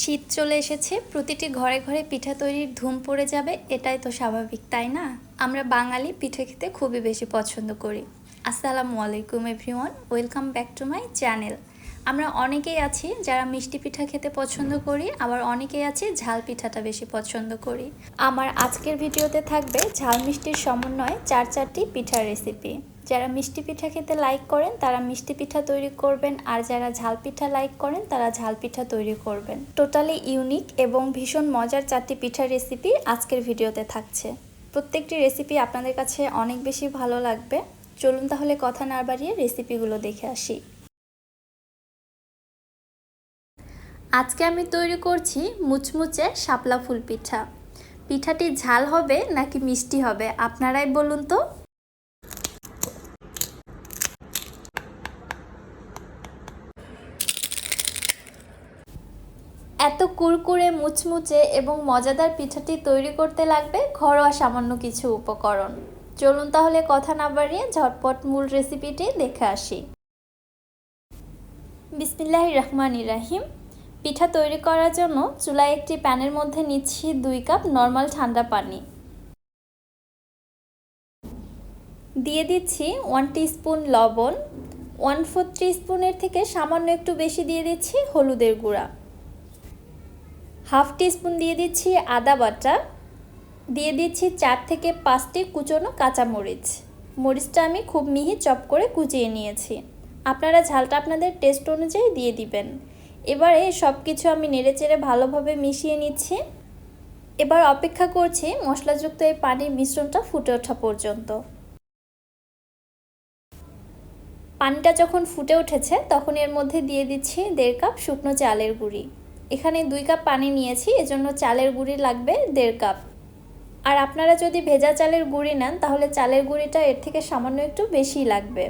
শীত চলে এসেছে, প্রতিটি ঘরে ঘরে পিঠা তৈরির ধুম পড়ে যাবে, এটাই তো স্বাভাবিক, তাই না? আমরা বাঙালি পিঠে খেতে খুবই বেশি পছন্দ করি। আসসালামু আলাইকুম everyone, welcome back to my channel. আমরা অনেকেই আছি যারা মিষ্টি পিঠা খেতে পছন্দ করি, আবার অনেকেই আছে ঝাল পিঠাটা বেশি পছন্দ করি। আমার আজকের ভিডিওতে থাকবে ঝাল মিষ্টির সমন্বয়ে চার চারটি পিঠার রেসিপি যারা মিষ্টি পিঠা খেতে লাইক করেন, তারা মিষ্টি পিঠা তৈরি করবেন। আর যারা ঝাল পিঠা লাইক করেন, তারা ঝাল পিঠা তৈরি করবেন। টোটালি ইউনিক এবং ভীষণ মজার চারটি পিঠার রেসিপি আজকের ভিডিওতে থাকছে। প্রত্যেকটি রেসিপি আপনাদের কাছে অনেক বেশি ভালো লাগবে। চলুন তাহলে কথা না বাড়িয়ে রেসিপিগুলো দেখে আসি। আজকে আমি তৈরি করছি মুচমুচে শাপলা ফুল পিঠা। পিঠাটি ঝাল হবে নাকি মিষ্টি হবে, আপনারাই বলুন তো। এত কুরকুরে, মুচমুচে এবং মজাদার পিঠাটি তৈরি করতে লাগবে ঘরোয়া সামান্য কিছু উপকরণ। চলুন তাহলে কথা না বাড়িয়ে ঝটপট মূল রেসিপিটি দেখে আসি। বিসমিল্লাহ রহমান ইরাহিম পিঠা তৈরি করার জন্য চুলায় একটি প্যানের মধ্যে নিচ্ছি দুই কাপ নর্মাল ঠান্ডা পানি। দিয়ে দিচ্ছি ওয়ান স্পুন লবণ। ওয়ান ফোর স্পুনের থেকে সামান্য একটু বেশি দিয়ে দিচ্ছি হলুদের গুঁড়া। হাফ স্পুন দিয়ে দিচ্ছি আদা বাটা। দিয়ে দিচ্ছি চার থেকে পাঁচটি কুচনো কাঁচামরিচ। মরিচটা আমি খুব মিহি চপ করে কুচিয়ে নিয়েছি। আপনারা ঝালটা আপনাদের টেস্ট অনুযায়ী দিয়ে দিবেন। এবারে সব কিছু আমি নেড়েচেড়ে ভালোভাবে মিশিয়ে নিচ্ছি। এবার অপেক্ষা করছি মশলাযুক্ত এই পানির মিশ্রণটা ফুটে ওঠা পর্যন্ত। পানিটা যখন ফুটে উঠেছে, তখন এর মধ্যে দিয়ে দিচ্ছি দেড় কাপ শুকনো চালের গুঁড়ি। এখানে দুই কাপ পানি নিয়েছি, এজন্য চালের গুঁড়ি লাগবে দেড় কাপ। আর আপনারা যদি ভেজা চালের গুঁড়ি নেন, তাহলে চালের গুঁড়িটা এর থেকে সামান্য একটু বেশি লাগবে।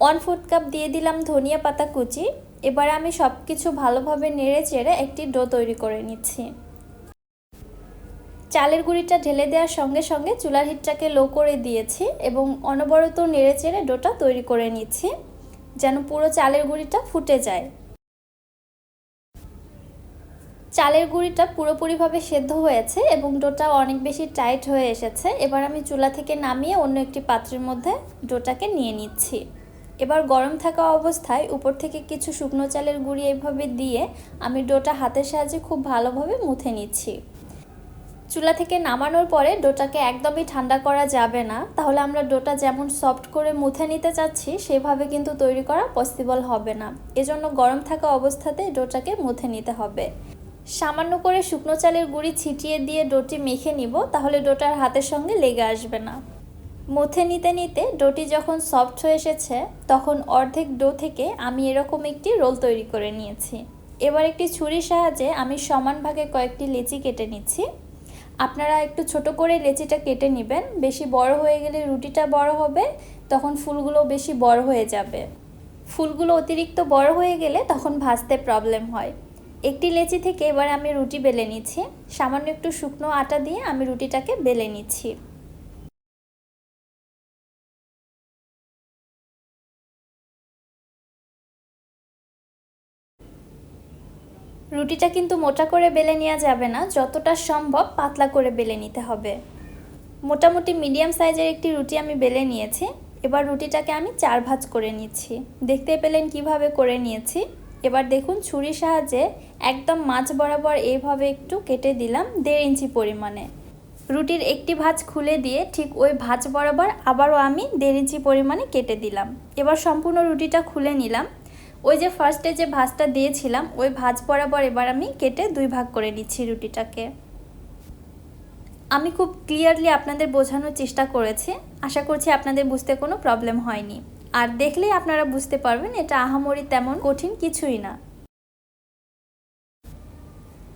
ওয়ান ফোর্থ কাপ দিয়ে দিলাম ধনিয়া পাতা কুচি। এবারে আমি সব কিছু ভালোভাবে নেড়ে চেড়ে একটি ডো তৈরি করে নিচ্ছি। চালের গুঁড়িটা ঢেলে দেওয়ার সঙ্গে সঙ্গে চুলার হিটটাকে লো করে দিয়েছি এবং অনবরত নেড়ে চেড়ে ডোটা তৈরি করে নিচ্ছি, যেন পুরো চালের গুঁড়িটা ফুটে যায়। চালের গুঁড়িটা পুরোপুরিভাবে সেদ্ধ হয়েছে এবং ডোটা অনেক বেশি টাইট হয়ে এসেছে। এবার আমি চুলা থেকে নামিয়ে অন্য একটি পাত্রের মধ্যে ডোটাকে নিয়ে নিচ্ছি। এবার গরম থাকা অবস্থায় উপর থেকে কিছু শুকনো চালের গুঁড়ি এইভাবে দিয়ে আমি ডোটা হাতের সাহায্যে খুব ভালোভাবে মুথে নিচ্ছি। চুলা থেকে নামানোর পরে ডোটাকে একদমই ঠান্ডা করা যাবে না। তাহলে আমরা ডোটা যেমন সফট করে মুথে নিতে চাচ্ছি, সেভাবে কিন্তু তৈরি করা পসিবল হবে না। এজন্য গরম থাকা অবস্থাতে ডোটাকে মুথে নিতে হবে। সামান্য করে শুকনো চালের গুঁড়ি ছিটিয়ে দিয়ে ডোটি মেখে নিব, তাহলে ডোটার হাতের সঙ্গে লেগে আসবে না। মথে নিতে নিতে ডোটি যখন সফট হয়ে এসেছে, তখন অর্ধেক ডো থেকে আমি এরকম একটি রোল তৈরি করে নিয়েছি। এবার একটি ছুরির সাহায্যে আমি সমান ভাগে কয়েকটি লেচি কেটে নিচ্ছি। আপনারা একটু ছোট করে লেচিটা কেটে নেবেন। বেশি বড় হয়ে গেলে রুটিটা বড় হবে, তখন ফুলগুলো বেশি বড় হয়ে যাবে। ফুলগুলো অতিরিক্ত বড় হয়ে গেলে তখন ভাজতে প্রবলেম হয়। একটি লেচি থেকে এবার আমি রুটি বেলে নিচ্ছি। সামান্য একটু শুকনো আটা দিয়ে আমি রুটিটাকে বেলে নিচ্ছি। রুটিটা কিন্তু মোটা করে বেলে নেওয়া যাবে না, যতটা সম্ভব পাতলা করে বেলে নিতে হবে। মোটামুটি মিডিয়াম সাইজের একটি রুটি আমি বেলে নিয়েছি। এবার রুটিটাকে আমি চার ভাজ করে নিচ্ছি। দেখতে পেলেন কীভাবে করে নিয়েছি? এবার দেখুন ছুরির সাহায্যে একদম মাছ বরাবর এইভাবে একটু কেটে দিলাম দেড় ইঞ্চি পরিমাণে। রুটির একটি ভাজ খুলে দিয়ে ঠিক ওই ভাজ বরাবর আবারও আমি দেড় ইঞ্চি পরিমাণে কেটে দিলাম। এবার সম্পূর্ণ রুটিটা খুলে নিলাম। ওই যে ফার্স্টে যে ভাজটা দিয়েছিলাম, ওই ভাজ বরাবর এবার আমি কেটে দুই ভাগ করে নিচ্ছি রুটিটাকে। আমি খুব ক্লিয়ারলি আপনাদের বোঝানোর চেষ্টা করেছি। আশা করছি আপনাদের বুঝতে কোনো প্রবলেম হয়নি। আর দেখলেই আপনারা বুঝতে পারবেন এটা আহামরি তেমন কঠিন কিছুই না।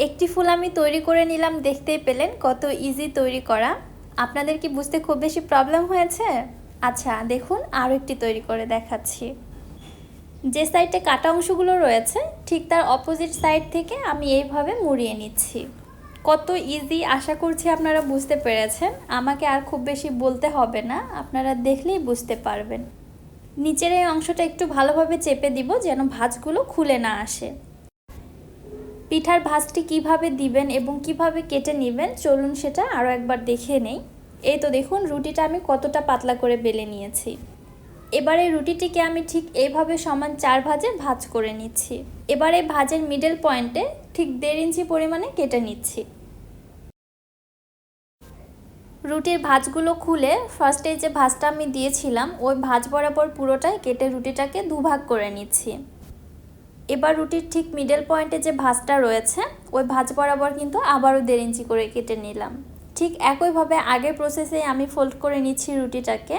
একটি ফুল আমি তৈরি করে নিলাম, দেখতেই পেলেন কত ইজি তৈরি করা। আপনাদের কি বুঝতে খুব বেশি প্রবলেম হয়েছে? আচ্ছা দেখুন, আরও একটি তৈরি করে দেখাচ্ছি। যে সাইডে কাটা অংশগুলো রয়েছে, ঠিক তার অপোজিট সাইড থেকে আমি এইভাবে মুড়িয়ে নিচ্ছি। কত ইজি আশা করছি আপনারা বুঝতে পেরেছেন। আমাকে আর খুব বেশি বলতে হবে না, আপনারা দেখলেই বুঝতে পারবেন। নিচের এই অংশটা একটু ভালোভাবে চেপে দিব যেন ভাঁজগুলো খুলে না আসে। পিঠার ভাজটি কীভাবে দিবেন এবং কীভাবে কেটে নেবেন চলুন সেটা আরও একবার দেখে নেই। এই তো দেখুন, রুটিটা আমি কতটা পাতলা করে বেলে নিয়েছি। এবারে রুটিটিকে আমি ঠিক এইভাবে সমান চার ভাজে ভাজ করে নিচ্ছি। এবার এই ভাজের মিডল পয়েন্টে ঠিক দেড় ইঞ্চি পরিমাণে কেটে নিচ্ছি। রুটির ভাজগুলো খুলে ফার্স্টে যে ভাজটা আমি দিয়েছিলাম, ওই ভাজ বরাবর পুরোটাই কেটে রুটিটাকে দুভাগ করে নিচ্ছি। এবার রুটির ঠিক মিডল পয়েন্টে যে ভাজটা রয়েছে, ওই ভাজ বরাবর কিন্তু আবারও দেড় ইঞ্চি করে কেটে নিলাম। ঠিক একইভাবে আগের প্রসেসে আমি ফোল্ড করে নিচ্ছি রুটিটাকে,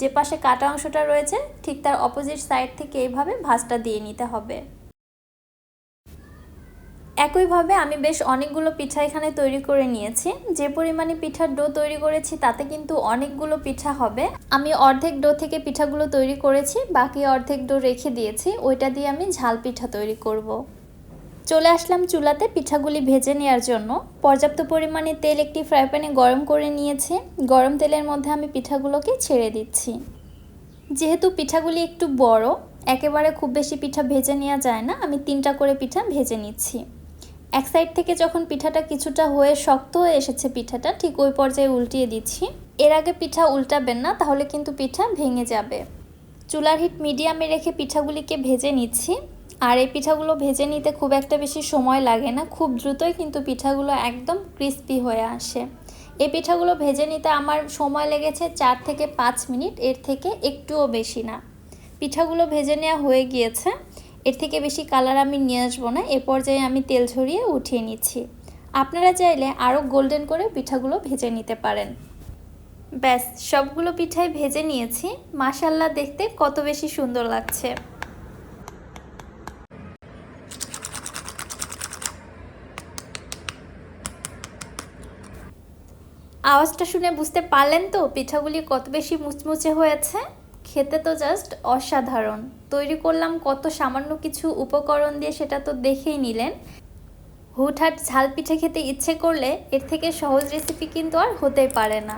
যে পাশে কাটা অংশটা রয়েছে, ঠিক তার অপোজিট সাইড থেকে এইভাবে ভাজটা দিয়ে নিতে হবে। একইভাবে আমি বেশ অনেকগুলো পিঠা এখানে তৈরি করে নিয়েছি। যে পরিমাণে পিঠার ডো তৈরি করেছি, তাতে কিন্তু অনেকগুলো পিঠা হবে। আমি অর্ধেক ডো থেকে পিঠাগুলো তৈরি করেছি, বাকি অর্ধেক ডো রেখে দিয়েছি। ওইটা দিয়ে আমি ঝাল পিঠা তৈরি করব। চলে আসলাম চুলাতে পিঠাগুলি ভেজে নেওয়ার জন্য। পর্যাপ্ত পরিমাণে তেল একটি ফ্রাই প্যানে গরম করে নিয়েছি। গরম তেলের মধ্যে আমি পিঠাগুলোকে ছেড়ে দিচ্ছি। যেহেতু পিঠাগুলি একটু বড়, একেবারে খুব বেশি পিঠা ভেজে নেওয়া যায় না। আমি তিনটা করে পিঠা ভেজে নিচ্ছি। এক সাইড থেকে যখন পিঠাটা কিছুটা হয়ে শক্ত হয়ে এসেছে পিঠাটা, ঠিক ওই পর্যায়ে উল্টিয়ে দিচ্ছি। এর আগে পিঠা উল্টাবেন না, তাহলে কিন্তু পিঠা ভেঙে যাবে। চুলার হিট মিডিয়ামে রেখে পিঠাগুলিকে ভেজে নিচ্ছি। আর এই পিঠাগুলো ভেজে নিতে খুব একটা বেশি সময় লাগে না, খুব দ্রুতই কিন্তু পিঠাগুলো একদম ক্রিস্পি হয়ে আসে। এই পিঠাগুলো ভেজে নিতে আমার সময় লেগেছে চার থেকে পাঁচ মিনিট, এর থেকে একটুও বেশি না। পিঠাগুলো ভেজে নেওয়া হয়ে গিয়েছে। এর থেকে বেশি কালার আমি নিয়ে আসব না। এ পর্যায়ে আমি তেল ঝরিয়ে উঠিয়ে নিচ্ছি। আপনারা চাইলে আরও গোল্ডেন করে পিঠাগুলো ভেজে নিতে পারেন। ব্যাস, সবগুলো পিঠাই ভেজে নিয়েছি। মাসাল্লা দেখতে কত বেশি সুন্দর লাগছে। আওয়াজটা শুনে বুঝতে পারলেন তো পিঠাগুলি কত বেশি মুচমুচে হয়েছে? খেতে তো জাস্ট অসাধারণ। তৈরি করলাম, কত সামান্য কিছু উপকরণ দিয়ে সেটা তো দেখেই নিলেন। হুটহাট ঝাল পিঠে খেতে ইচ্ছে করলে এর থেকে সহজ রেসিপি কিন্তু আর হতেই পারে না।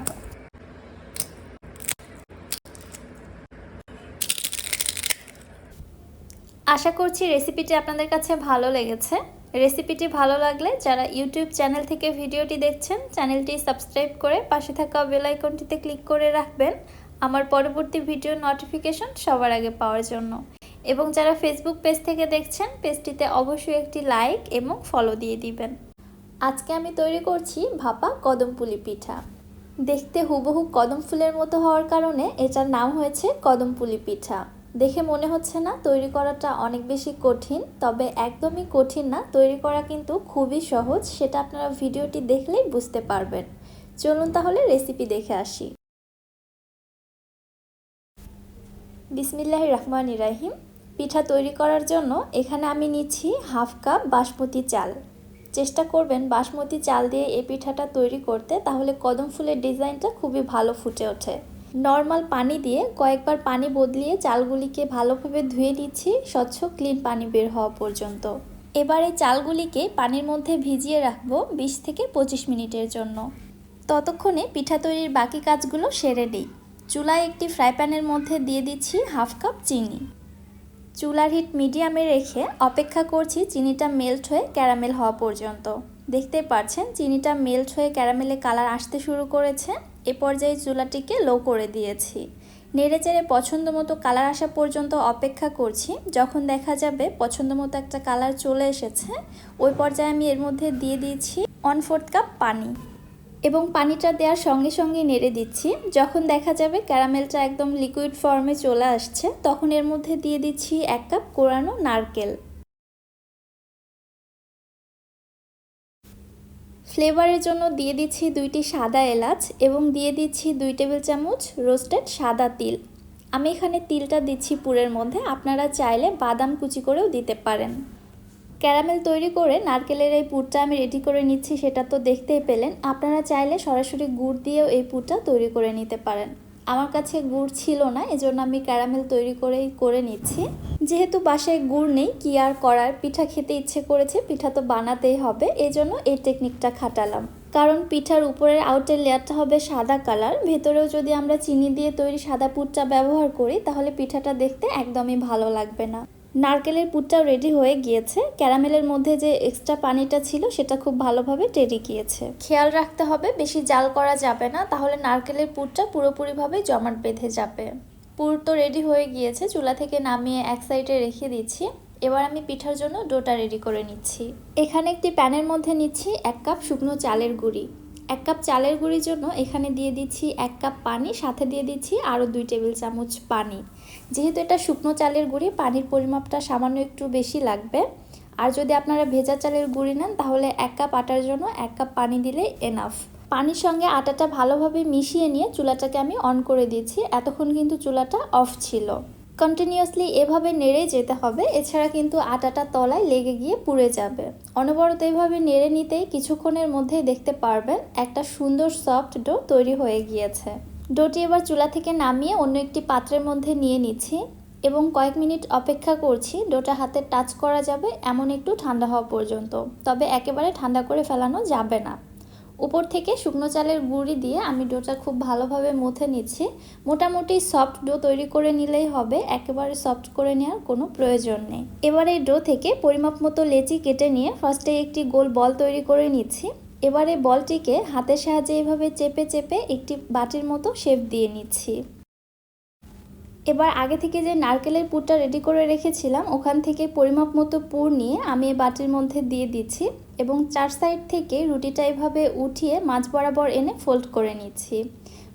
আশা করছি রেসিপিটি আপনাদের কাছে ভালো লেগেছে। রেসিপিটি ভালো লাগলে যারা ইউটিউব চ্যানেল থেকে ভিডিওটি দেখছেন চ্যানেলটি সাবস্ক্রাইব করে পাশে থাকা বেল আইকনটিতে ক্লিক করে রাখবেন। আমার পরবর্তী ভিডিও নোটিফিকেশন সবার আগে পাওয়ার জন্য। এবং যারা ফেসবুক পেজ থেকে দেখছেন পেজটিতে অবশ্যই একটি লাইক এবং ফলো দিয়ে দিবেন। আজকে আমি তৈরি করছি ভাপা কদম পুলি পিঠা। দেখতে হুবহু কদম ফুলের মতো হওয়ার কারণে এটার নাম হয়েছে কদম পুলি পিঠা। দেখে মনে হচ্ছে না তৈরি করাটা অনেক বেশি কঠিন, তবে একদমই কঠিন না। তৈরি করা কিন্তু খুবই সহজ, সেটা আপনারা ভিডিওটি দেখলেই বুঝতে পারবেন। চলুন তাহলে রেসিপি দেখে আসি। বিসমিল্লাহ রহমান ইরাহিম পিঠা তৈরি করার জন্য এখানে আমি নিচ্ছি হাফ কাপ বাসমতি চাল। চেষ্টা করবেন বাসমতি চাল দিয়ে এই পিঠাটা তৈরি করতে, তাহলে কদম ফুলের ডিজাইনটা খুবই ভালো ফুটে ওঠে। নর্মাল পানি দিয়ে কয়েকবার পানি বদলিয়ে চালগুলিকে ভালোভাবে ধুয়ে নিচ্ছি, স্বচ্ছ, ক্লিন পানি বের হওয়া পর্যন্ত। এবার এই চালগুলিকে পানির মধ্যে ভিজিয়ে রাখব বিশ থেকে পঁচিশ মিনিটের জন্য। ততক্ষণে পিঠা তৈরির বাকি কাজগুলো সেরে দিই চুলায় একটি ফ্রাই প্যানের মধ্যে দিয়ে দিচ্ছি হাফ কাপ চিনি। চুলার হিট মিডিয়ামে রেখে অপেক্ষা করছি চিনিটা মেল্ট হয়ে ক্যারামেল হওয়া পর্যন্ত। দেখতে পাচ্ছেন চিনিটা মেল্ট হয়ে ক্যারামেলে কালার আসতে শুরু করেছে। এ পর্যায়ে চুলাটিকে লো করে দিয়েছি। নেড়ে চেড়ে পছন্দ মতো কালার আসা পর্যন্ত অপেক্ষা করছি। যখন দেখা যাবে পছন্দ মতো একটা কালার চলে এসেছে, ওই পর্যায়ে আমি এর মধ্যে দিয়ে দিয়েছি ওয়ান ফোর্থ কাপ পানি। এবং পানিটা দেওয়ার সঙ্গে সঙ্গে নেড়ে দিচ্ছি। যখন দেখা যাবে ক্যারামেলটা একদম লিকুইড ফর্মে চলে আসছে, তখন এর মধ্যে দিয়ে দিচ্ছি এক কাপ কোরানো নারকেল। ফ্লেভারের জন্য দিয়ে দিচ্ছি দুইটি সাদা এলাচ এবং দিয়ে দিচ্ছি দুই টেবিল চামচ রোস্টেড সাদা তিল। আমি এখানে তিলটা দিচ্ছি পুরের মধ্যে, আপনারা চাইলে বাদাম কুচি করেও দিতে পারেন। ক্যারামেল তৈরি করে নারকেলের এই পুরটা আমি রেডি করে নিচ্ছি, সেটা তো দেখতেই পেলেন। আপনারা চাইলে সরাসরি গুড় দিয়েও এই পুরটা তৈরি করে নিতে পারেন। আমার কাছে গুড় ছিল না, এজন্য আমি ক্যারামেল তৈরি করেই করে নিচ্ছি। যেহেতু বাসায় গুড় নেই, কি আর করার? পিঠা খেতে ইচ্ছে করেছে, পিঠা তো বানাতেই হবে, এজন্য এই টেকনিকটা খাটালাম। কারণ পিঠার উপরের আউটের লেয়ারটা হবে সাদা কালার ভেতরেও যদি আমরা চিনি দিয়ে তৈরি সাদা পুরটা ব্যবহার করি, তাহলে পিঠাটা দেখতে একদমই ভালো লাগবে না। নারকেলের পুরটাও রেডি হয়ে গিয়েছে। ক্যারামেলের মধ্যে যে এক্সট্রা পানিটা ছিল, সেটা খুব ভালোভাবে টেরে গিয়েছে। খেয়াল রাখতে হবে, বেশি জাল করা যাবে না, তাহলে নারকেলের পুরটা পুরোপুরিভাবে জমাট বেঁধে যাবে। পুর তো রেডি হয়ে গিয়েছে, চুলা থেকে নামিয়ে এক সাইডে রেখে দিচ্ছি। এবার আমি পিঠার জন্য ডোটা রেডি করে নিচ্ছি। এখানে একটি প্যানের মধ্যে নিচ্ছি এক কাপ শুকনো চালের গুঁড়ি। এক কাপ চালের গুঁড়ির জন্য এখানে দিয়ে দিচ্ছি এক কাপ পানি, সাথে দিয়ে দিচ্ছি আরও দুই টেবিল চামচ পানি। যেহেতু এটা শুকনো চালের গুঁড়ি, পানির পরিমাপটা সামান্য একটু বেশি লাগবে। আর যদি আপনারা ভেজা চালের গুঁড়ি নেন, তাহলে এক কাপ আটার জন্য এক কাপ পানি দিলে এনাফ পানির সঙ্গে আটাটা ভালোভাবে মিশিয়ে নিয়ে চুলাটাকে আমি অন করে দিয়েছি। এতক্ষণ কিন্তু চুলাটা অফ ছিল। কন্টিনিউয়াসলি এভাবে নেড়ে যেতে হবে। এছাড়া কিন্তু আটাটা তলায় লেগে গিয়ে পুড়ে যাবে। অনবরত এভাবে নেড়ে নিতেই কিছুক্ষণের মধ্যেই দেখতে পারবেন একটা সুন্দর সফট ডো তৈরি হয়ে গিয়েছে। ডোটি এবার চুলা থেকে নামিয়ে অন্য একটি পাত্রের মধ্যে নিয়ে নিচ্ছি এবং কয়েক মিনিট অপেক্ষা করছি ডোটা হাতে টাচ করা যাবে এমন একটু ঠান্ডা হওয়া পর্যন্ত, তবে একেবারে ঠান্ডা করে ফেলানো যাবে না। উপর থেকে শুকনো চালের গুঁড়ি দিয়ে আমি ডোটা খুব ভালোভাবে মুথে নিচ্ছি। মোটামুটি সফট ডো তৈরি করে নিলেই হবে, একেবারে সফট করে নেওয়ার কোনো প্রয়োজন নেই। এবার এই ডো থেকে পরিমাপ মতো লেচি কেটে নিয়ে ফার্স্টে একটি গোল বল তৈরি করে নিচ্ছি। এবারে বলটিকে হাতের সাহায্যে এভাবে চেপে চেপে একটি বাটির মতো শেপ দিয়ে নিচ্ছি। এবার আগে থেকে যে নারকেলের পুরটা রেডি করে রেখেছিলাম, ওখান থেকে পরিমাপ মতো পুর নিয়ে আমি এই বাটির মধ্যে দিয়ে দিচ্ছি এবং চার সাইড থেকে রুটিটা এভাবে উঠিয়ে মাছ বরাবর এনে ফোল্ড করে নিচ্ছি।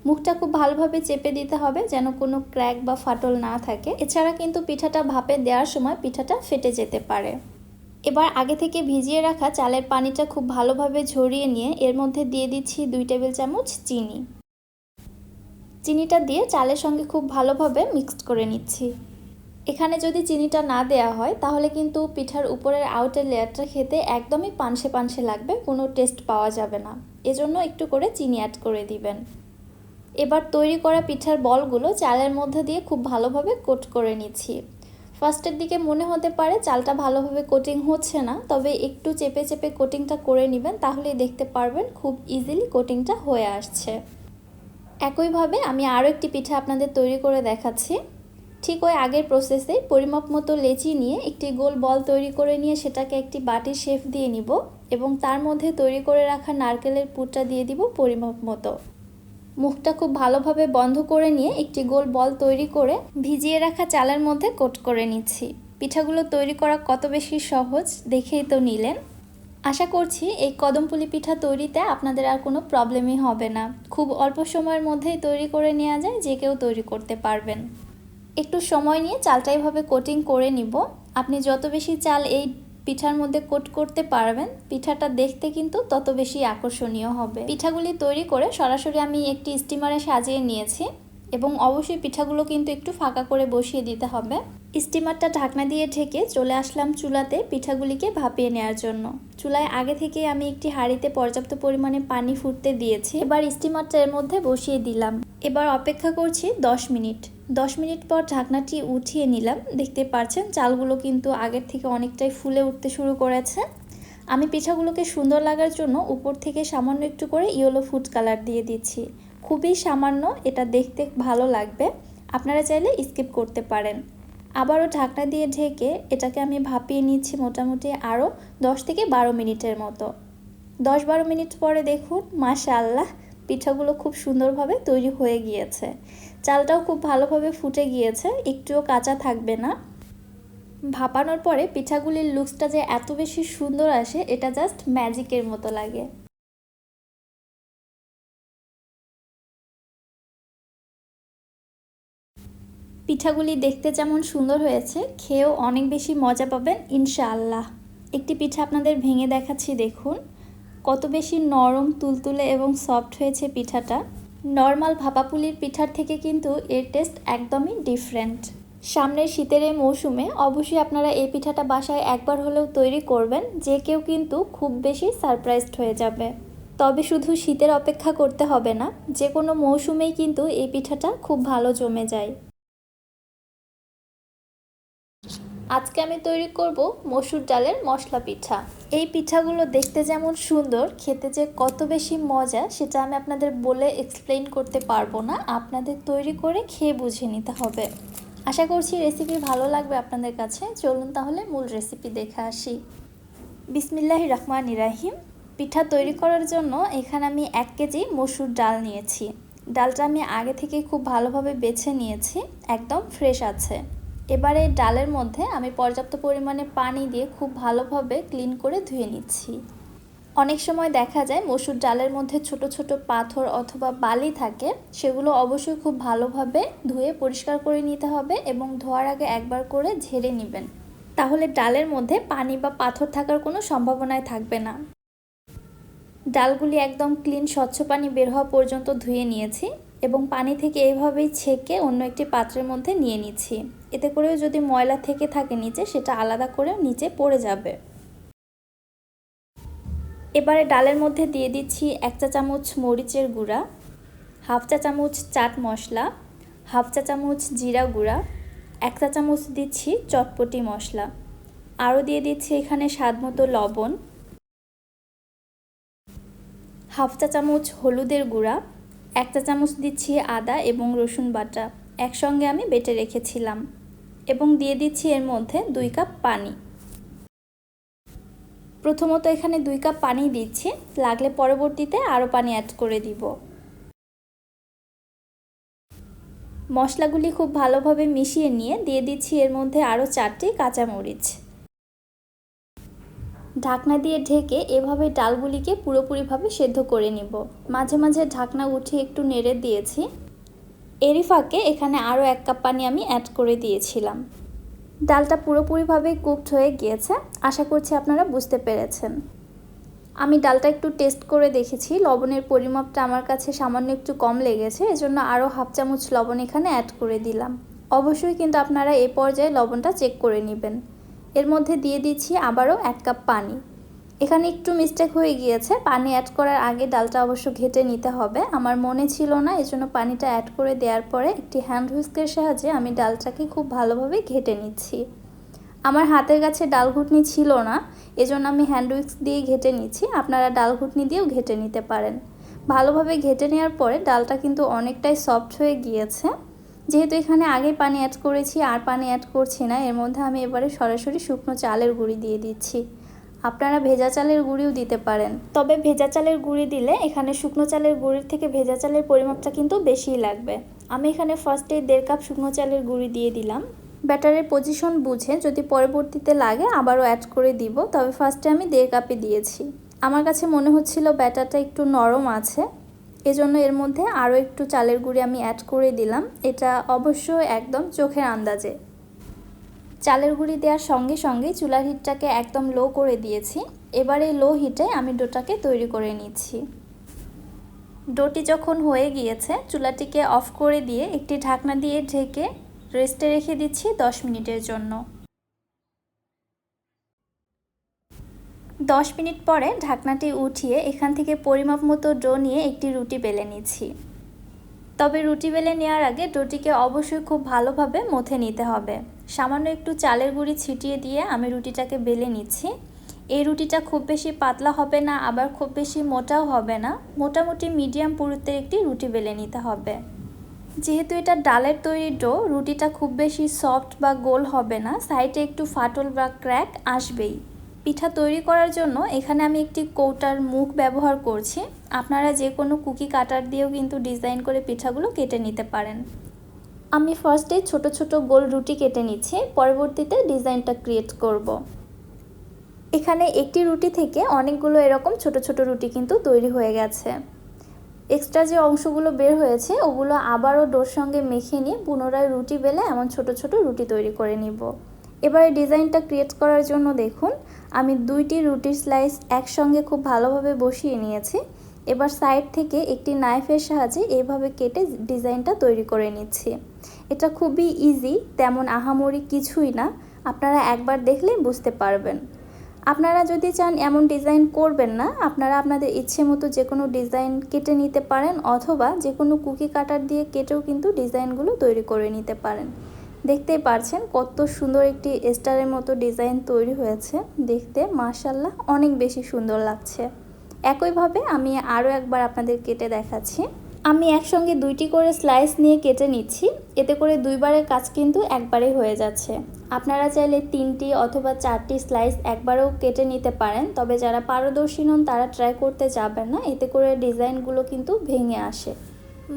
মুখটা খুব ভালোভাবে চেপে দিতে হবে যেন কোনো ক্র্যাক বা ফাটল না থাকে। এছাড়া কিন্তু পিঠাটা ভাপে দেওয়ার সময় পিঠাটা ফেটে যেতে পারে। এবার আগে থেকে ভিজিয়ে রাখা চালের পানিটা খুব ভালোভাবে ঝরিয়ে নিয়ে এর মধ্যে দিয়ে দিচ্ছি দুই টেবিল চামচ চিনি। চিনিটা দিয়ে চালের সঙ্গে খুব ভালোভাবে মিক্সড করে নিচ্ছি। এখানে যদি চিনিটা না দেয়া হয়, তাহলে কিন্তু পিঠার উপরের আউটের লেয়ারটা খেতে একদমই পানসে পানসে লাগবে, কোনো টেস্ট পাওয়া যাবে না। এজন্য একটু করে চিনি অ্যাড করে দিবেন। এবার তৈরি করা পিঠার বলগুলো চালের মধ্যে দিয়ে খুব ভালোভাবে কোট করে নিচ্ছি। ফার্স্টের দিকে মনে হতে পারে চালটা ভালোভাবে কোটিং হচ্ছে না, তবে একটু চেপে চেপে কোটিংটা করে নেবেন, তাহলেই দেখতে পারবেন খুব ইজিলি কোটিংটা হয়ে আসছে। একইভাবে আমি আরও একটি পিঠা আপনাদের তৈরি করে দেখাচ্ছি। ঠিক ওই আগের প্রসেসে পরিমাপ মতো লেচি নিয়ে একটি গোল বল তৈরি করে নিয়ে সেটাকে একটি বাটির শেফ দিয়ে নিব এবং তার মধ্যে তৈরি করে রাখা নারকেলের পুরটা দিয়ে দিব পরিমাপ মতো। মুখটা খুব ভালোভাবে বন্ধ করে নিয়ে একটি গোল বল তৈরি করে ভিজিয়ে রাখা চালের মধ্যে কোট করে নিচ্ছি। পিঠাগুলো তৈরি করা কত বেশি সহজ দেখেই তো নিলেন। আশা করছি এই কদমপুলি পিঠা তৈরিতে আপনাদের আর কোনো প্রবলেমই হবে না। খুব অল্প সময়ের মধ্যেই তৈরি করে নেওয়া যায়, যে কেউ তৈরি করতে পারবেন। একটু সময় নিয়ে চালটা এইভাবে কোটিং করে নিব। আপনি যত বেশি চাল এই পিঠার মধ্যে কোট করতে পারবেন। পিঠাটা দেখতে কিন্তু তত বেশি আকর্ষণীয় হবে। পিঠাগুলি তৈরি করে সরাসরি আমি একটি স্টিমারে সাজিয়ে নিয়েছি এবং অবশ্যই পিঠাগুলো কিন্তু একটু ফাঁকা করে বসিয়ে দিতে হবে। স্টিমারটা ঢাকনা দিয়ে ঢেকে চলে আসলাম চুলাতে পিঠাগুলিকে ভাপিয়ে নেওয়ার জন্য। চুলায় আগে থেকে আমি একটি হাঁড়িতে পর্যাপ্ত পরিমাণে পানি ফুটতে দিয়েছি। এবার স্টিমারটা এর মধ্যে বসিয়ে দিলাম। এবার অপেক্ষা করছি দশ মিনিট। দশ মিনিট পর ঢাকনাটি উঠিয়ে নিলাম। দেখতে পাচ্ছেন চালগুলো কিন্তু আগের থেকে অনেকটাই ফুলে উঠতে শুরু করেছে। আমি পিঠাগুলোকে সুন্দর লাগার জন্য উপর থেকে সামান্য একটু করে ইয়েলো ফুড কালার দিয়ে দিচ্ছি। খুবই সামান্য, এটা দেখতে ভালো লাগবে। আপনারা চাইলে স্কিপ করতে পারেন। আবারও ঢাকনা দিয়ে ঢেকে এটাকে আমি ভাপিয়ে নিচ্ছি মোটামুটি আরও দশ থেকে বারো মিনিটের মতো। দশ বারো মিনিট পরে দেখুন, মাশাআল্লাহ, পিঠাগুলো খুব সুন্দরভাবে তৈরি হয়ে গিয়েছে। চালটাও খুব ভালোভাবে ফুটে গিয়েছে, একটুও কাঁচা থাকবে না। ভাপানোর পরে পিঠাগুলির লুকসটা যে এত বেশি সুন্দর আসে, এটা জাস্ট ম্যাজিকের মতো লাগে। পিঠাগুলি দেখতে যেমন সুন্দর হয়েছে, খেয়েও অনেক বেশি মজা পাবেন, ইনশাআল্লাহ। একটি পিঠা আপনাদের ভেঙে দেখাচ্ছি, দেখুন। কত বেশি নরম, তুলতুলে এবং সফট হয়েছে পিঠাটা। নর্মাল ভাপাপুলির পিঠার থেকে কিন্তু এর টেস্ট একদমই ডিফারেন্ট সামনের শীতের এই মৌসুমে অবশ্যই আপনারা এই পিঠাটা বাসায় একবার হলেও তৈরি করবেন, যে কেউ কিন্তু খুব বেশি সারপ্রাইজড হয়ে যাবে। তবে শুধু শীতের অপেক্ষা করতে হবে না, যে কোনো মৌসুমেই কিন্তু এই পিঠাটা খুব ভালো জমে যায়। আজকে আমি তৈরি করব মসুর ডালের মশলা পিঠা। এই পিঠাগুলো দেখতে যেমন সুন্দর, খেতে যে কত বেশি মজা সেটা আমি আপনাদের বলে এক্সপ্লেন করতে পারব না। আপনাদের তৈরি করে খেয়ে বুঝে নিতে হবে। আশা করছি রেসিপি ভালো লাগবে আপনাদের কাছে। চলুন তাহলে মূল রেসিপি দেখে আসি। বিসমিল্লাহ রহমান ইরাহিম পিঠা তৈরি করার জন্য এখানে আমি এক কেজি মসুর ডাল নিয়েছি। ডালটা আমি আগে থেকে খুব ভালোভাবে বেছে নিয়েছি। একদম ফ্রেশ আছে। এবারে ডালের মধ্যে আমি পর্যাপ্ত পরিমাণে পানি দিয়ে খুব ভালোভাবে ক্লিন করে ধুয়ে নিচ্ছি। অনেক সময় দেখা যায় মসুর ডালের মধ্যে ছোট ছোট পাথর অথবা বালি থাকে, সেগুলো অবশ্যই খুব ভালোভাবে ধুয়ে পরিষ্কার করে নিতে হবে এবং ধোয়ার আগে একবার করে ঝেড়ে নেবেন। তাহলে ডালের মধ্যে পানি বা পাথর থাকার কোনো সম্ভাবনায় থাকবে না। ডালগুলি একদম ক্লিন, স্বচ্ছ পানি বের হওয়া পর্যন্ত ধুয়ে নিয়েছি। এবং পানি থেকে এইভাবেই ছেঁকে অন্য একটি পাত্রের মধ্যে নিয়ে নিচ্ছি। এতে করেও যদি ময়লা থেকে থাকে নিচে, সেটা আলাদা করে নিচে পড়ে যাবে। এবারে ডালের মধ্যে দিয়ে দিচ্ছি এক চা চামচ মরিচের গুঁড়া, হাফ চা চামচ চাট মশলা, হাফ চা চামচ জিরা গুঁড়া, এক চা চামচ দিচ্ছি চটপটি মশলা। আরও দিয়ে দিচ্ছি এখানে স্বাদ মতো লবণ, হাফ চা চামচ হলুদের গুঁড়া এক চা চামচ দিচ্ছি আদা এবং রসুন বাটা একসঙ্গে আমি বেটে রেখেছিলাম এবং দিয়ে দিচ্ছি এর মধ্যে দুই কাপ পানি। প্রথমত এখানে দুই কাপ পানি দিচ্ছি, লাগলে পরবর্তীতে আরও পানি অ্যাড করে দিব। মশলাগুলি খুব ভালোভাবে মিশিয়ে নিয়ে দিয়ে দিচ্ছি এর মধ্যে আরও চারটি কাঁচামরিচ। ঢাকনা দিয়ে ঢেকে এভাবে ডালগুলিকে পুরোপুরিভাবে সেদ্ধ করে নিব। মাঝে মাঝে ঢাকনা উঠিয়ে একটু নেড়ে দিয়েছি। এরই ফাঁকে এখানে আরও এক কাপ পানি আমি অ্যাড করে দিয়েছিলাম। ডালটা পুরোপুরিভাবে কুকড হয়ে গিয়েছে, আশা করছি আপনারা বুঝতে পেরেছেন। আমি ডালটা একটু টেস্ট করে দেখেছি, লবণের পরিমাপটা আমার কাছে সামান্য একটু কম লেগেছে, এজন্য আরও হাফ চামচ লবণ এখানে অ্যাড করে দিলাম। অবশ্যই কিন্তু আপনারা এ পর্যায়ে লবণটা চেক করে নেবেন। এর মধ্যে দিয়ে দিচ্ছি আবারও এক কাপ পানি। এখানে একটু মিস্টেক হয়ে গিয়েছে। পানি অ্যাড করার আগে ডালটা অবশ্য ঘেটে নিতে হবে। আমার মনে ছিল না, এজন্য পানিটা অ্যাড করে দেওয়ার পরে একটি হ্যান্ড হুইস্কের সাহায্যে আমি ডালটাকে খুব ভালোভাবে ঘেটে নিচ্ছি। আমার হাতের কাছে ডাল ঘুটনি ছিল না, এজন্য আমি হ্যান্ড উইক্স দিয়ে ঘেটে নিচ্ছি। আপনারা ডাল ঘুটনি দিয়েও ঘেটে নিতে পারেন। ভালোভাবে ঘেটে নেওয়ার পরে ডালটা কিন্তু অনেকটাই সফট হয়ে গিয়েছে। যেহেতু এখানে আগে পানি অ্যাড করেছি, আর পানি অ্যাড করছি না, এর মধ্যে আমি এবারে সরাসরি শুকনো চালের গুঁড়ি দিয়ে দিচ্ছি। আপনারা ভেজা চালের গুঁড়িও দিতে পারেন। তবে ভেজা চালের গুঁড়ি দিলে এখানে শুকনো চালের গুঁড়ির থেকে ভেজা চালের পরিমাপটা কিন্তু বেশিই লাগবে। আমি এখানে ফার্স্টে দেড় কাপ শুকনো চালের গুঁড়ি দিয়ে দিলাম। ব্যাটারের পজিশন বুঝে যদি পরবর্তীতে লাগে আবারও অ্যাড করে দিব, তবে ফার্স্টে আমি দেড় কাপে দিয়েছি। আমার কাছে মনে হচ্ছিল ব্যাটারটা একটু নরম আছে। এজন্য এর মধ্যে আরও একটু চালের গুঁড়ি আমি অ্যাড করে দিলাম। এটা অবশ্যই একদম চোখের আন্দাজে। চালের গুঁড়ি দেওয়ার সঙ্গে সঙ্গে চুলার হিটটাকে একদম লো করে দিয়েছি। এবার লো হিটে আমি ডোটাকে তৈরি করে নিচ্ছি। ডোটি যখন হয়ে গিয়েছে, চুলাটিকে অফ করে দিয়ে একটি ঢাকনা দিয়ে ঢেকে রেস্টে রেখে দিচ্ছি দশ মিনিটের জন্য। দশ মিনিট পরে ঢাকনাটি উঠিয়ে এখান থেকে পরিমাপ মতো ডো নিয়ে একটি রুটি বেলে নিচ্ছি। তবে রুটি বেলে নেওয়ার আগে ডোটিকে অবশ্যই খুব ভালোভাবে মথে নিতে হবে। সামান্য একটু চালের গুঁড়ি ছিটিয়ে দিয়ে আমি রুটিটাকে বেলে নিচ্ছি। এই রুটিটা খুব বেশি পাতলা হবে না, আবার খুব বেশি মোটাও হবে না। মোটামুটি মিডিয়াম পুরুত্বের একটি রুটি বেলে নিতে হবে। যেহেতু এটা ডালের তৈরি ডো, রুটিটা খুব বেশি সফট বা গোল হবে না, সাইডে একটু ফাটল বা ক্র্যাক আসবেই। পিঠা তৈরি করার জন্য এখানে আমি একটি কৌটার মুখ ব্যবহার করছি। আপনারা যে কোনো কুকি কাটার দিয়েও কিন্তু ডিজাইন করে পিঠাগুলো কেটে নিতে পারেন। আমি ফার্স্টে ছোট ছোট গোল রুটি কেটে নিচ্ছি, পরবর্তীতে ডিজাইনটা ক্রিয়েট করব। এখানে একটি রুটি থেকে অনেকগুলো এরকম ছোট ছোট রুটি কিন্তু তৈরি হয়ে গেছে। এক্সট্রা যে অংশগুলো বের হয়েছে, ওগুলো আবারও ডোর সঙ্গে মেখে নিয়ে পুনরায় রুটি বেলে এমন ছোট ছোট রুটি তৈরি করে নিব। এবারে ডিজাইনটা ক্রিয়েট করার জন্য দেখুন আমি দুইটি রুটির স্লাইস একসঙ্গে খুব ভালোভাবে বসিয়ে নিয়েছি। এবার সাইড থেকে একটি নাইফের সাহায্যে এইভাবে কেটে ডিজাইনটা তৈরি করে নিচ্ছি। এটা খুবই ইজি তেমন আহামরি কিছুই না। আপনারা একবার দেখলেই বুঝতে পারবেন। আপনারা যদি চান এমন ডিজাইন করবেন না, আপনারা আপনাদের ইচ্ছে মতো যে কোনো ডিজাইন কেটে নিতে পারেন অথবা যে কোনো কুকি কাটার দিয়ে কেটেও কিন্তু ডিজাইনগুলো তৈরি করে নিতে পারেন। দেখতেই পারছেন কত সুন্দর একটি স্টারের মতো ডিজাইন তৈরি হয়েছে। দেখতে মাশাল্লাহ অনেক বেশি সুন্দর লাগছে। একইভাবে আমি আরও একবার আপনাদের কেটে দেখাচ্ছি। আমি একসঙ্গে দুইটি করে স্লাইস নিয়ে কেটে নিচ্ছি। এতে করে দুইবারের কাজ কিন্তু একবারেই হয়ে যাচ্ছে। আপনারা চাইলে তিনটি অথবা চারটি স্লাইস একবারেও কেটে নিতে পারেন। তবে যারা পারদর্শী নন, তারা ট্রাই করতে যাবেন না। এতে করে ডিজাইনগুলো কিন্তু ভেঙে আসে।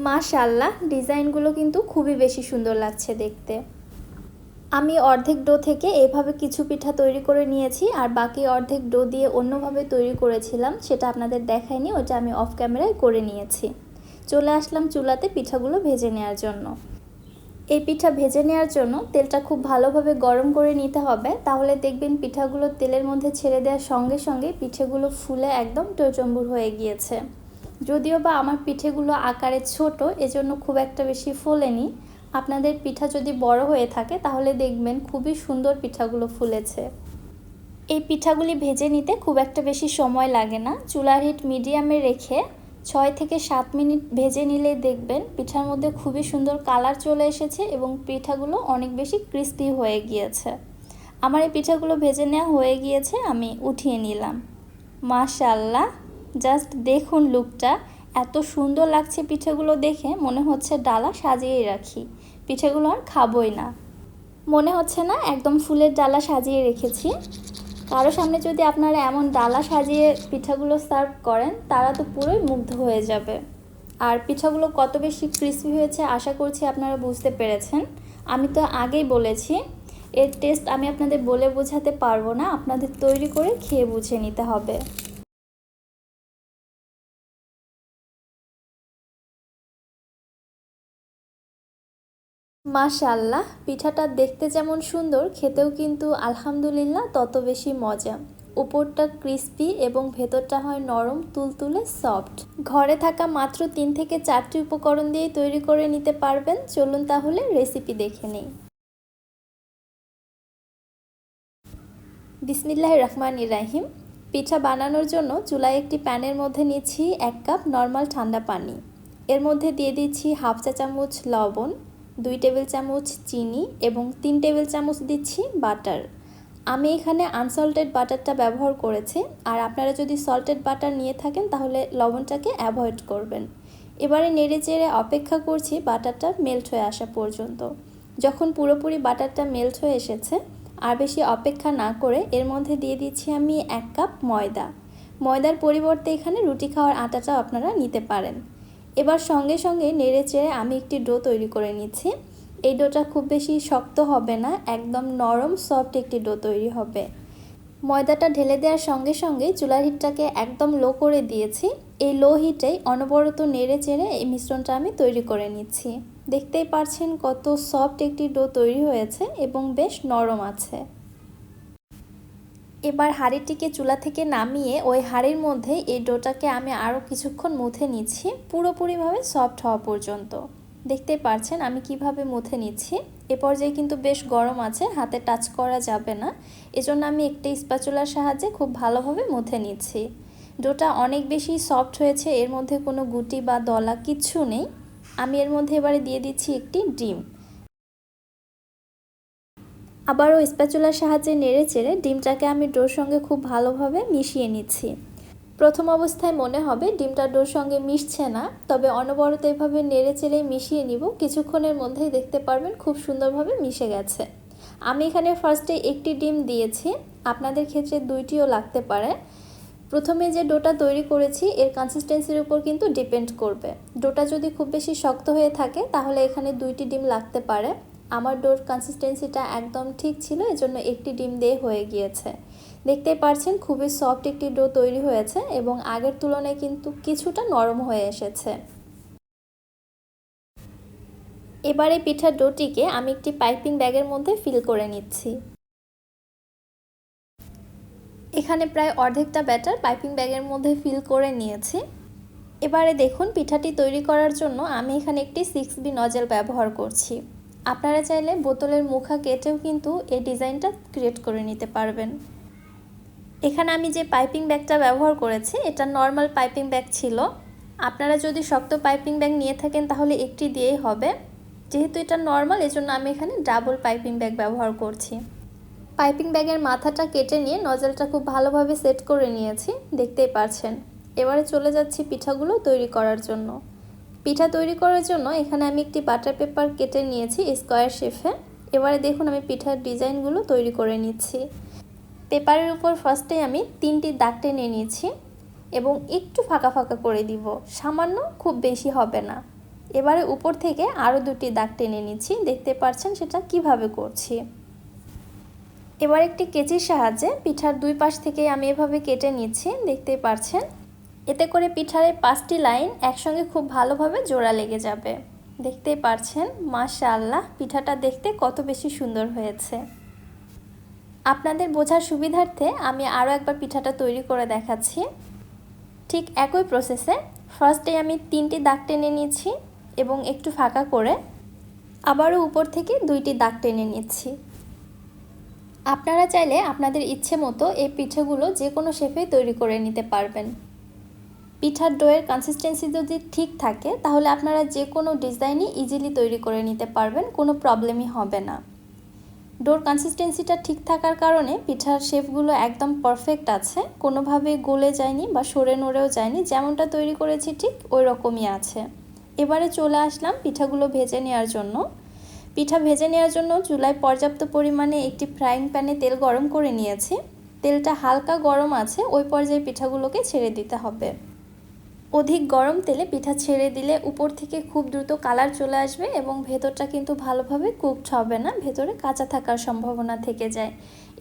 মাশাল্লাহ ডিজাইনগুলো কিন্তু খুবই বেশি সুন্দর লাগছে দেখতে। আমি অর্ধেক ডো থেকে এভাবে কিছু পিঠা তৈরি করে নিয়েছি, আর বাকি অর্ধেক ডো দিয়ে অন্যভাবে তৈরি করেছিলাম, সেটা আপনাদের দেখায়নি ওটা আমি অফ ক্যামেরায় করে নিয়েছি। চলে আসলাম চুলাতে পিঠাগুলো ভেজে নেওয়ার জন্য। এই পিঠা ভেজে নেওয়ার জন্য তেলটা খুব ভালোভাবে গরম করে নিতে হবে, তাহলে দেখবেন পিঠাগুলো তেলের মধ্যে ছেড়ে দেওয়ার সঙ্গে সঙ্গে পিঠেগুলো ফুলে একদম টইচম্বুর হয়ে গিয়েছে। যদিও বা আমার পিঠেগুলো আকারে ছোট, এজন্য খুব একটা বেশি ফোলেনি আপনাদের পিঠা যদি বড় হয়ে থাকে, তাহলে দেখবেন খুবই সুন্দর পিঠাগুলো ফুলেছে। এই পিঠাগুলি ভেজে নিতে খুব একটা বেশি সময় লাগে না। চুলার হিট মিডিয়ামে রেখে ছয় থেকে সাত মিনিট ভেজে নিলে দেখবেন পিঠার মধ্যে খুবই সুন্দর কালার চলে এসেছে এবং পিঠাগুলো অনেক বেশি ক্রিস্পি হয়ে গিয়েছে। আমার এই পিঠাগুলো ভেজে নেওয়া হয়ে গিয়েছে, আমি উঠিয়ে নিলাম। মাশাল্লাহ জাস্ট দেখুন লুকটা। এত সুন্দর লাগছে পিঠেগুলো দেখে, মনে হচ্ছে ডালা সাজিয়েই রাখি। পিঠেগুলো আর খাবই না। মনে হচ্ছে না একদম ফুলের ডালা সাজিয়ে রেখেছি। কারও সামনে যদি আপনারা এমন ডালা সাজিয়ে পিঠাগুলো সার্ভ করেন, তারা তো পুরোই মুগ্ধ হয়ে যাবে। আর পিঠাগুলো কত বেশি ক্রিসপি হয়েছে আশা করছি আপনারা বুঝতে পেরেছেন। আমি তো আগেই বলেছি, এর টেস্ট আমি আপনাদের বলে বোঝাতে পারব না। আপনাদের তৈরি করে খেয়ে বুঝে নিতে হবে। মাশাল্লাহ পিঠাটা দেখতে যেমন সুন্দর, খেতেও কিন্তু আলহামদুলিল্লাহ তত বেশি মজা। উপরটা ক্রিস্পি এবং ভেতরটা হয় নরম, তুলতুলে সফট। ঘরে থাকা মাত্র তিন থেকে চারটি উপকরণ দিয়ে তৈরি করে নিতে পারবেন। চলুন তাহলে রেসিপি দেখে নেই। বিসমিল্লাহ রহমান ইরাহিম। পিঠা বানানোর জন্য চুলায় একটি প্যানের মধ্যে নিচ্ছি এক কাপ নর্মাল ঠান্ডা পানি। এর মধ্যে দিয়ে দিচ্ছি হাফ চা চামচ লবণ দুই টেবিল চামচ চিনি এবং তিন টেবিল চামচ দিচ্ছি বাটার। আমি এখানে আনসল্টেড বাটারটা ব্যবহার করেছি। আর আপনারা যদি সল্টেড বাটার নিয়ে থাকেন, তাহলে লবণটাকে অ্যাভয়েড করবেন। এবারে নেড়ে চেড়ে অপেক্ষা করছি বাটারটা মেল্ট হয়ে আসা পর্যন্ত। যখন পুরোপুরি বাটারটা মেল্ট হয়ে এসেছে, আর বেশি অপেক্ষা না করে এর মধ্যে দিয়ে দিচ্ছি আমি এক কাপ ময়দা। ময়দার পরিবর্তে এখানে রুটি খাওয়ার আটাটাও আপনারা নিতে পারেন। এবার সঙ্গে সঙ্গে নেড়ে চেড়ে আমি একটি ডো তৈরি করে নিচ্ছি। এই ডোটা খুব বেশি শক্ত হবে না, একদম নরম, সফট একটি ডো তৈরি হবে। ময়দাটা ঢেলে দেওয়ার সঙ্গে সঙ্গে চুলার হিটটাকে একদম লো করে দিয়েছি। এই লো হিটেই অনবরত নেড়ে চেড়ে এই মিশ্রণটা আমি তৈরি করে নিচ্ছি। দেখতেই পারছেন কত সফট একটি ডো তৈরি হয়েছে এবং বেশ নরম আছে। এবার হাঁড়িটিকে চুলা থেকে নামিয়ে ওই হাঁড়ির মধ্যে এই ডোটাকে আমি আরও কিছুক্ষণ মুথে নিচ্ছি, পুরোপুরিভাবে সফট হওয়া পর্যন্ত। দেখতে পারছেন আমি কীভাবে মুথে নিচ্ছি? এ পর্যায়ে কিন্তু বেশ গরম আছে, হাতে টাচ করা যাবে না। এজন্য আমি একটি স্প্যাচুলার সাহায্যে খুব ভালোভাবে মুথে নিচ্ছি। ডোটা অনেক বেশি সফট হয়েছে, এর মধ্যে কোনো গুটি বা দলা কিচ্ছু নেই। আমি এর মধ্যে এবারে দিয়ে দিচ্ছি একটি ডিম। আবারও স্প্যাচুলার সাহায্যে নেড়ে চেড়ে ডিমটাকে আমি ডোর সঙ্গে খুব ভালোভাবে মিশিয়ে নিচ্ছি। প্রথম অবস্থায় মনে হবে ডিমটা ডোর সঙ্গে মিশছে না, তবে অনবরত এভাবে নেড়ে চেড়ে মিশিয়ে নিব। কিছুক্ষণের মধ্যেই দেখতে পারবেন খুব সুন্দরভাবে মিশে গেছে। আমি এখানে ফার্স্টে একটি ডিম দিয়েছি। আপনাদের ক্ষেত্রে দুইটিও লাগতে পারে। প্রথমে যে ডোটা তৈরি করেছি, এর কনসিস্টেন্সির উপর কিন্তু ডিপেন্ড করবে। ডোটা যদি খুব বেশি শক্ত হয়ে থাকে, তাহলে এখানে দুইটি ডিম লাগতে পারে। আমার ডোর কনসিস্টেন্সিটা একদম ঠিক ছিল, এজন্য একটি ডিম দিয়ে হয়ে গিয়েছে। দেখতে পারছেন, খুবই সফট একটি ডো তৈরি হয়েছে এবং আগের তুলনায় কিন্তু কিছুটা নরম হয়ে এসেছে। এবারে পিঠার ডোটিকে আমি একটি পাইপিং ব্যাগের মধ্যে ফিল করে নিচ্ছি। এখানে প্রায় অর্ধেকটা ব্যাটার পাইপিং ব্যাগের মধ্যে ফিল করে নিয়েছি। এবারে দেখুন, পিঠাটি তৈরি করার জন্য আমি এখানে একটি সিক্স বি নজেল ব্যবহার করছি। আপনারা চাইলে বোতলের মুখা কেটেও কিন্তু এই ডিজাইনটা ক্রিয়েট করে নিতে পারবেন। এখানে আমি যে পাইপিং ব্যাগটা ব্যবহার করেছি, এটা নর্মাল পাইপিং ব্যাগ ছিল। আপনারা যদি শক্ত পাইপিং ব্যাগ নিয়ে থাকেন, তাহলে একটি দিয়েই হবে। যেহেতু এটা নর্মাল এজন্য আমি এখানে ডাবল পাইপিং ব্যাগ ব্যবহার করছি। পাইপিং ব্যাগের মাথাটা কেটে নিয়ে নজলটা খুব ভালোভাবে সেট করে নিয়েছি, দেখতেই পারছেন। এবারে চলে যাচ্ছি পিঠাগুলো তৈরি করার জন্য। পিঠা তৈরি করার জন্য এখানে আমি একটি বাটার পেপার কেটে নিয়েছি স্কোয়ার শেফে এবারে দেখুন আমি পিঠার ডিজাইনগুলো তৈরি করে নিচ্ছি। পেপারের উপর ফার্স্টে আমি তিনটি দাগ টেনে নিয়েছি এবং একটু ফাঁকা ফাঁকা করে দিব। সামান্য খুব বেশি হবে না। এবারে উপর থেকে আরও দুটি দাগ টেনে নিচ্ছি। দেখতে পাচ্ছেন সেটা কীভাবে করছি। এবার একটি কেচির সাহায্যে পিঠার দুই পাশ থেকে আমি এভাবে কেটে নিচ্ছি। দেখতে পাচ্ছেন? এতে করে পিঠার পাঁচটি লাইন একসঙ্গে খুব ভালোভাবে জোড়া লেগে যাবে। দেখতেই পারছেন, মাশাআল্লাহ, পিঠাটা দেখতে কত বেশি সুন্দর হয়েছে। আপনাদের বোঝার সুবিধার্থে আমি আরও একবার পিঠাটা তৈরি করে দেখাচ্ছি। ঠিক একই প্রসেসে ফার্স্টে আমি তিনটি দাগ টেনে নিয়েছি এবং একটু ফাঁকা করে আবারও উপর থেকে দুইটি দাগ টেনে নিচ্ছি। আপনারা চাইলে আপনাদের ইচ্ছে মতো এই পিঠেগুলো যে কোনো শেফেই তৈরি করে নিতে পারবেন। পিঠার ডোয়ের কনসিস্টেন্সি যদি ঠিক থাকে, তাহলে আপনারা যে কোনো ডিজাইনই ইজিলি তৈরি করে নিতে পারবেন, কোনো প্রবলেমই হবে না। ডোর কনসিস্টেন্সিটা ঠিক থাকার কারণে পিঠার শেপগুলো একদম পারফেক্ট আছে কোনোভাবে গলে যায়নি বা সরে নড়েও যায়নি, যেমনটা তৈরি করেছি ঠিক ওই রকমই আছে। এবারে চলে আসলাম পিঠাগুলো ভেজে নেওয়ার জন্য। পিঠা ভেজে নেওয়ার জন্য চুলায় পর্যাপ্ত পরিমাণে একটি ফ্রাইং প্যানে তেল গরম করে নিয়েছি। তেলটা হালকা গরম আছে, ওই পর্যায়ে পিঠাগুলোকে ছেড়ে দিতে হবে। অধিক গরম তেলে পিঠা ছেড়ে দিলে উপর থেকে খুব দ্রুত কালার চলে আসবে এবং ভেতরটা কিন্তু ভালোভাবে কুকড হবে না, ভেতরে কাঁচা থাকার সম্ভাবনা থেকে যায়।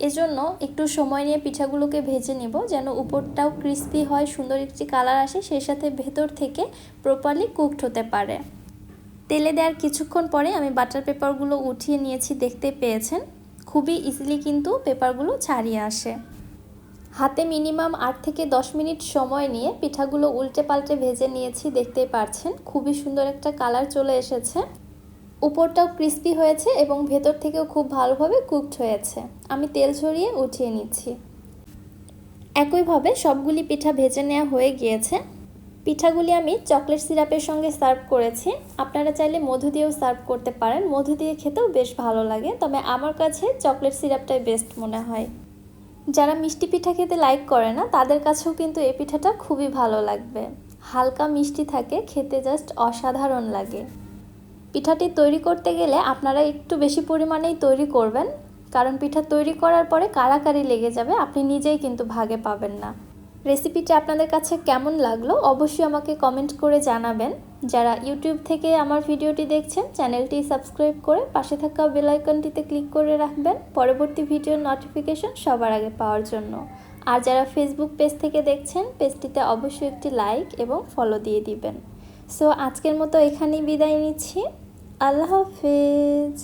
এজন্য একটু সময় নিয়ে পিঠাগুলোকে ভেজে নিব যেন উপরটাও ক্রিস্পি হয়, সুন্দর একটি কালার আসে, সেই সাথে ভেতর থেকে প্রপারলি কুকড হতে পারে। তেলে দেওয়ার কিছুক্ষণ পরে আমি বাটার পেপারগুলো উঠিয়ে নিয়েছি, দেখতে পেয়েছেন? খুবই ইজিলি কিন্তু পেপারগুলো ছাড়িয়ে আসে। হাতে মিনিমাম আট থেকে দশ মিনিট সময় নিয়ে পিঠাগুলো উল্টে পাল্টে ভেজে নিয়েছি, দেখতেই পারছেন। খুবই সুন্দর একটা কালার চলে এসেছে। উপরটাও ক্রিস্পি হয়েছে এবং ভেতর থেকেও খুব ভালোভাবে কুকড হয়েছে। আমি তেল ছড়িয়ে উঠিয়ে নিচ্ছি। একইভাবে সবগুলি পিঠা ভেজে নেওয়া হয়ে গিয়েছে। পিঠাগুলি আমি চকলেট সিরাপের সঙ্গে সার্ভ করেছি। আপনারা চাইলে মধু দিয়েও সার্ভ করতে পারেন। মধু দিয়ে খেতেও বেশ ভালো লাগে, তবে আমার কাছে চকলেট সিরাপটাই বেস্ট মনে হয়। যারা মিষ্টি পিঠা খেতে লাইক করে না, তাদের কাছেও কিন্তু এই পিঠাটা খুবই ভালো লাগবে। হালকা মিষ্টি থাকে, খেতে জাস্ট অসাধারণ লাগে। পিঠাটি তৈরি করতে গেলে আপনারা একটু বেশি পরিমাণেই তৈরি করবেন, কারণ পিঠা তৈরি করার পরে কারাকারি লেগে যাবে, আপনি নিজেই কিন্তু ভাগে পাবেন না। রেসিপিটি আপনাদের কাছে কেমন লাগল অবশ্যই আমাকে কমেন্ট করে জানাবেন। যারা ইউটিউব থেকে আমার ভিডিওটি দেখছেন, চ্যানেলটি সাবস্ক্রাইব করে পাশে থাকা বেল আইকনটিতে ক্লিক করে রাখবেন পরবর্তী ভিডিওর নোটিফিকেশন সবার আগে পাওয়ার জন্য। আর যারা ফেসবুক পেজ থেকে দেখছেন পেজটিতে অবশ্যই একটি লাইক এবং ফলো দিয়ে দিবেন। সো আজকের মতো এখানেই বিদায় নিচ্ছি। আল্লাহ হাফেজ।